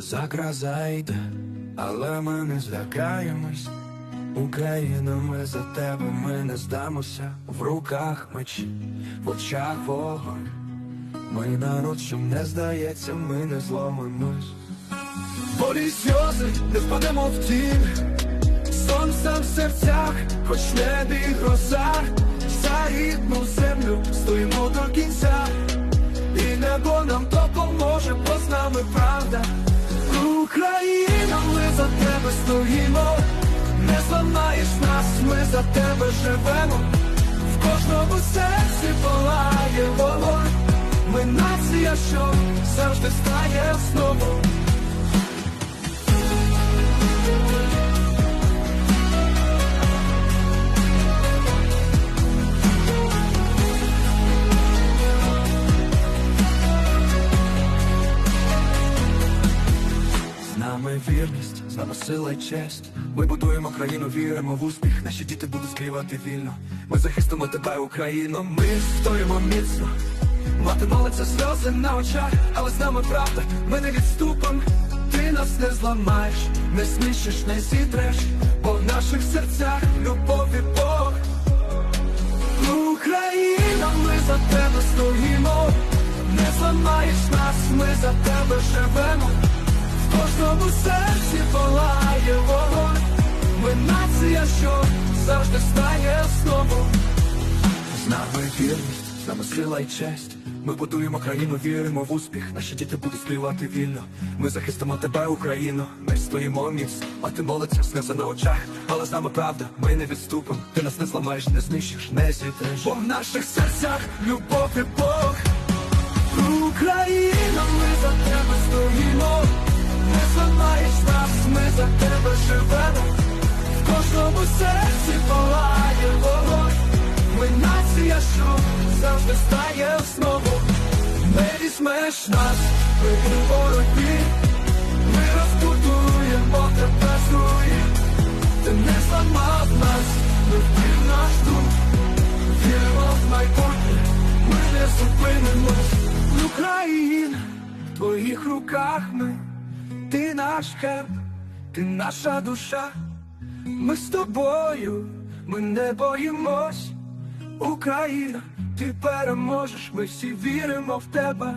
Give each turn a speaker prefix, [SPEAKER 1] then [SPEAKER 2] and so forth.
[SPEAKER 1] Загроза йде, але ми не злякаємось. Україна, ми за тебе, ми не здамося в руках меч, в очах вогонь. Ми народ, що не здається, ми не зломимось. Болі сльози, не впадемо в тінь, сонце в серцях, хоч небі гроза, за рідну землю стоїмо до кінця, тебе стоїмо, не зламаєш нас, ми за тебе живемо, в кожному серці палає вогонь. Ми нація, що завжди стає знову. Вірність, з нами сила й честь. Ми будуємо країну, віримо в успіх. Наші діти будуть співати вільно. Ми захистимо тебе, Україно. Ми стоїмо міцно. Мати молиться сльози на очах, але з нами правда, ми не відступим. Ти нас не зламаєш, не смішиш, не зітреш, бо в наших серцях любов і Бог. Україна, ми за тебе стоїмо, не зламаєш нас, ми за тебе живемо. Кожному серці палає вогонь. Ми нація, що завжди стає знову. З нами вірність, з нами сила і честь. Ми будуємо країну, віримо в успіх. Наші діти будуть співати вільно. Ми захистимо тебе, Україно. Ми стоїмо міцно, а ти молиться, сльози на очах. Але з нами правда, ми не відступимо. Ти нас не зламаєш, не знищиш, не зітреш. Бо в наших серцях любов і Бог. Україна, ми за тебе стоїмо. Зламаєш нас, ми за тебе живемо. В кожному серці палає вогонь. Ми нація, що завжди стає знову. Не візьмеш нас, ми в боротьбі. Ми розбудуємо тебе з. Ти не зламав нас, ми впів наш дух. Віримо в майбутнє, ми не зупинимось. Україна, в твоїх руках ми. Ти наш хеп, ти наша душа. Ми з тобою, ми не боїмось. Україна, ти переможеш, ми всі віримо в тебе.